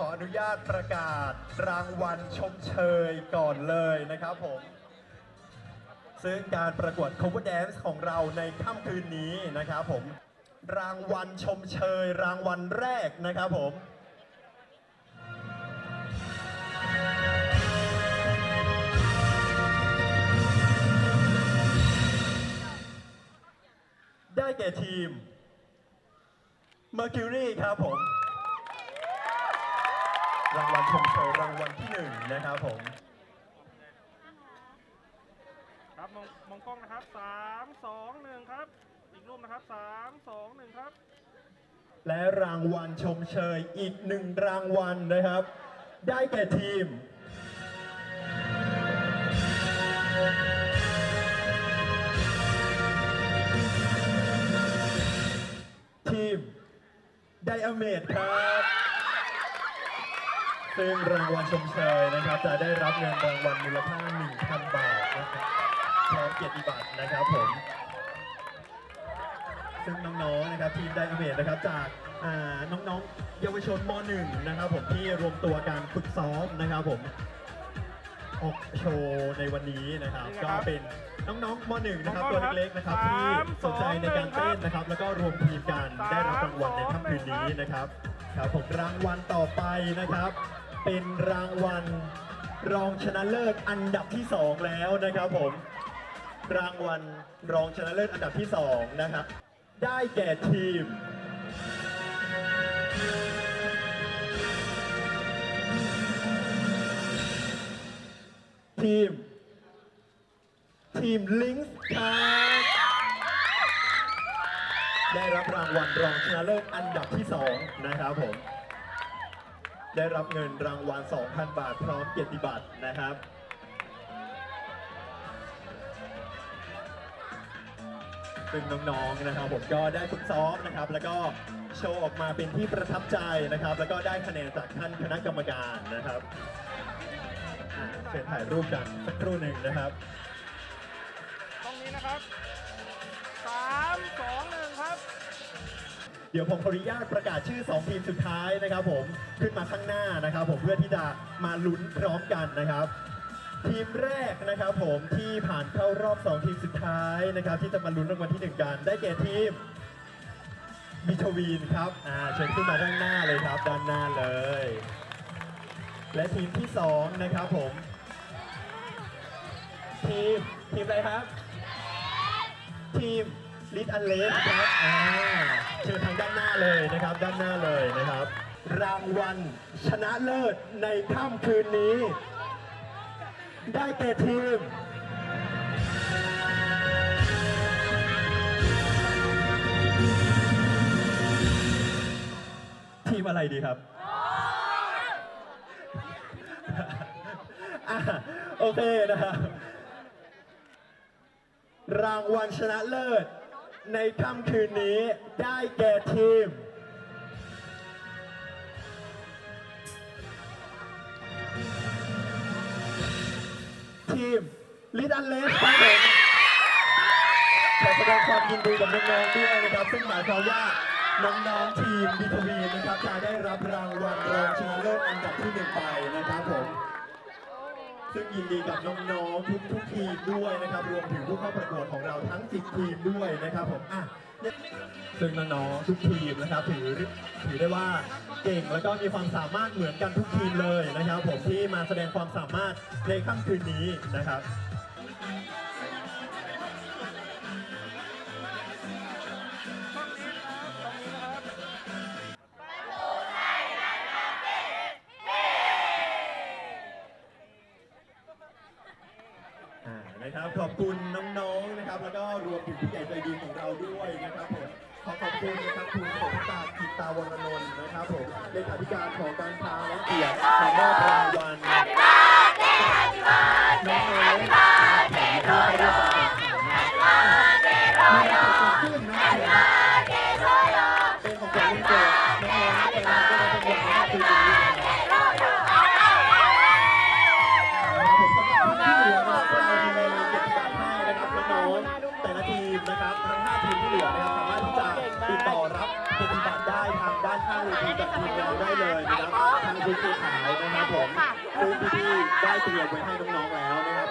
ขออนุญาตประกาศรางวัลชมเชยก่อนเลยนะครับผม ซึ่งการประกวด cover dance ของเราในค่ำคืนนี้นะครับผม รางวัลชมเชย รางวัลแรกนะครับผมได้แก่ทีม Mercury ครับผม รางวัลชมเชยรางวัลที่หนึ่งนะครับผม ครับมองมองกล้องนะครับสามสองหนึ่งครับ อีกรูปนะครับสามสองหนึ่งครับ และรางวัลชมเชยอีกหนึ่งรางวัลนะครับ ได้แก่ทีมทีมไดอะเมดครับ ซึ่งรางวัลชมเชยนะครับ จะได้รับเงินรางวัลมูลค่า 1,000 บาทนะครับพร้อมเกียรติบัตรนะครับผม ซึ่งน้องๆนะครับทีมไดอะเมดนะครับจากอ่าน้องๆ เยาวชนม .1 นะครับผมที่รวมตัวการฝึกซ้อมนะครับผมออกโชว์ในวันนี้นะครับ นี่นะคก็รับเป็นน้องๆม .1 นะครับน้ตัวองๆเล็กๆนะครับครับที่สามสนใจในการสองหนึ่เต้งนครับนะครับ แล้วก็รวมทีมกันสามได้รับรางวัลในค่ำคืนนี้นะครับครับผมรางวัลต่อไปนะครับ เป็นรางวัล รองชนะเลิศอันดับที่สองแล้วนะครับผม รางวัลรองชนะเลิศอันดับที่ 2 นะครับ ได้แก่ทีม ทีม ทีมลิงส์ครับได้รับรางวัลรองชนะเลิศอันดับที่ 2 นะครับผม ได้รับเงินรางวัล 2,000 บาทพร้อมเกียรติบัตรนะครับซึ่งน้องๆนะครับผมก็ได้ฝึกซ้อมนะครับ แล้วก็โชว์ออกมาเป็นที่ประทับใจนะครับ แล้วก็ได้คะแนนจากท่านคณะกรรมการนะครับเชิญถ่ายรูปกันสักครู่หนึ่งนะครับ ตรงนี้นะครับสามสองหนึ่งครับ ดี๋ยวผมขออนุญาตประกาศชื่อ 2 ทีมสุดท้ายนะครับ ผมขึ้นมาข้างหน้านะครับ ผมเพื่อที่จะมาลุ้นพร้อมกันนะครับ ทีมแรกนะครับ ผมที่ผ่านเข้ารอบ 2 ทีมสุดท้ายนะครับ ที่จะมาลุ้นรางวัลที่ 1 กัน ได้แก่ทีมบิทวีนครับอ่าเชิญขึ้นมาด้านหน้าเลยครับ ด้านหน้าเลย และทีมที่2นะครับผม ทีมทีมอะไรครับ ทีม ลิทอันเลสครับอ่าเชิญทางด้านหน้าเลยนะครับ ด้านหน้าเลยนะครับ รางวัลชนะเลิศในค่ำคืนนี้ ได้แก่ทีม ทีมอะไรดีครับ อะโอเคนะครับ รางวัลชนะเลิศ ในค่ำคืนนี้ได้แก่ทีม ทีมลิดอันเลสครับผมขอแสดงความยินดีกับน้องๆด้วยนะครับ ซึ่งหมายความว่าน้องๆทีมบีทวีนะครับจะได้รับรางวัลรองชนะเลิศอันดับที่หนึ่งไปนะครับผม ซึ่งยินดีกับน้องๆทุกทุกทีมด้วยนะครับ รวมถึงผู้เข้าประกวดของเราทั้ง 10 ทีมด้วยนะครับผมอะซึ่งน้องๆทุกทีมนะครับ ถือถือได้ว่าเก่งแล้วก็มีความสามารถเหมือนกันทุกทีมเลยนะครับ ผมที่มาแสดงความสามารถในค่ำคืนนี้นะครับ นะครับขอบคุณน้องๆนะครับ แล้วก็รวมถึงผู้ใหญ่ใจดีของเราด้วยนะครับผมขอขอบคุณนะครับคุณสมศักดิ์กิตตาวรนนท์นะครับผมเลขาธิการของการค้าและเกียรติขอมอบรางวัลน้องๆ ข้างเวทีกับทีมเราได้เลยนะครับทางชุดสีขาวนะครับผมซึ่งพี่ๆได้เตรียมไว้ให้น้องๆแล้ว